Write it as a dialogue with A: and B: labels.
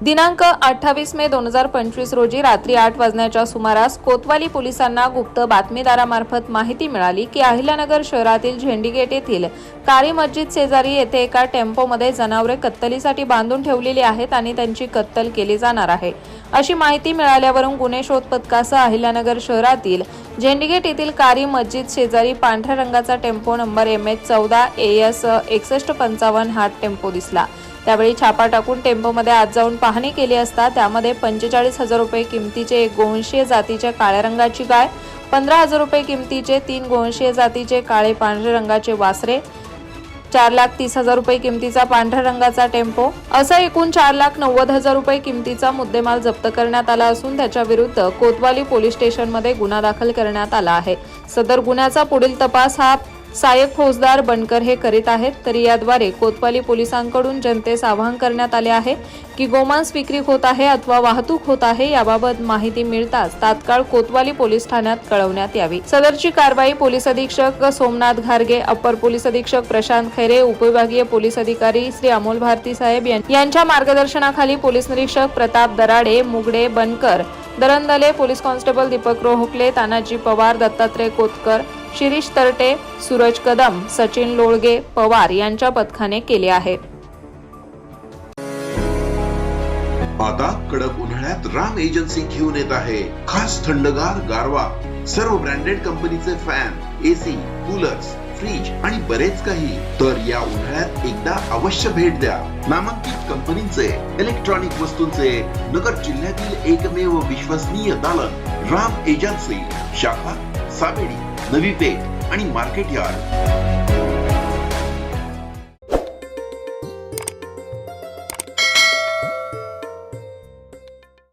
A: दिनांक अठ्ठावीस मे दोन हजार पंचवीस रोजी रात्री आठ वाजण्याच्या सुमारास कोतवाली पोलिसांना गुप्त बातमीदारामार्फत माहिती मिळाली की अहिल्यानगर शहरातील झेंडीगेट येथील कारी मस्जिद शेजारी येथे एका टेम्पोमध्ये जनावरे कत्तलीसाठी बांधून ठेवलेली आहेत आणि त्यांची कत्तल केली जाणार आहे. अशी माहिती मिळाल्यावरून गुन्हे शोध पथकासह अहिल्यानगर शहरातील झेंडीगेट येथील कारी मस्जिद शेजारी पांढऱ्या रंगाचा टेम्पो नंबर एम एच चौदा ए एस एकसष्ट पंचावन्न हा टेम्पो दिसला. त्यावेळी छापा टाकून टेम्पोमध्ये आत जाऊन पाहणी केली असता त्यामध्ये पंचेचाळीस हजार रुपये किमतीचे एक गोवंशीय जातीच्या काळ्या रंगाची गाय पंधरा हजार रुपये किमतीचे तीन गोवंशीय जातीचे काळे पांढरे रंगाचे वासरे चार लाख तीस हजार रुपये किमतीचा पांढऱ्या रंगाचा टेम्पो असं एकूण चार लाख नव्वद हजार रुपये किमतीचा मुद्देमाल जप्त करण्यात आला असून त्याच्या विरुद्ध कोतवाली पोलीस स्टेशनमध्ये गुन्हा दाखल करण्यात आला आहे. सदर गुन्ह्याचा पुढील तपास हा सहाय्यक फौजदार बनकर हे करीत आहेत तरी याद्वारे कोतवाली पोलिसांकडून जनतेस आवाहन करण्यात आले आहे की गोमांस विक्री होत आहे अथवा वाहतूक होत आहे याबाबत माहिती मिळताच तात्काळ कोतवाली पोलीस ठाण्यात कळवण्यात यावी. सदरची कारवाई पोलीस अधीक्षक सोमनाथ घारगे अप्पर पोलीस अधीक्षक प्रशांत खैरे उपविभागीय पोलीस अधिकारी श्री अमोल भारती साहेब यां- यांच्या मार्गदर्शनाखाली पोलीस निरीक्षक प्रताप दराडे मुगडे बनकर दरंदले पोलीस कॉन्स्टेबल दीपक रोहकले तानाजी पवार दत्तात्रय कोतकर शिरीष तरटे सूरज कदम सचिन लोळगे पवार यांच्या पथकाने केले आहे.
B: आता कडक उन्हाळ्यात राम एजन्सी घेऊन येत आहे. खास थंडगार गारवा. सर्व ब्रँडेड कंपनीचे फॅन एसी कूलर्स फ्रीज आणि बरेच काही. तर या उन्हाळ्यात एकदा अवश्य भेट द्या. नामांकित कंपनीचे इलेक्ट्रॉनिक वस्तूंचे नगर जिल्ह्यातील एकमेव विश्वसनीय दालन राम एजन्सी शाखा साबेडी नवी पेठ आणि मार्केट यार्ड.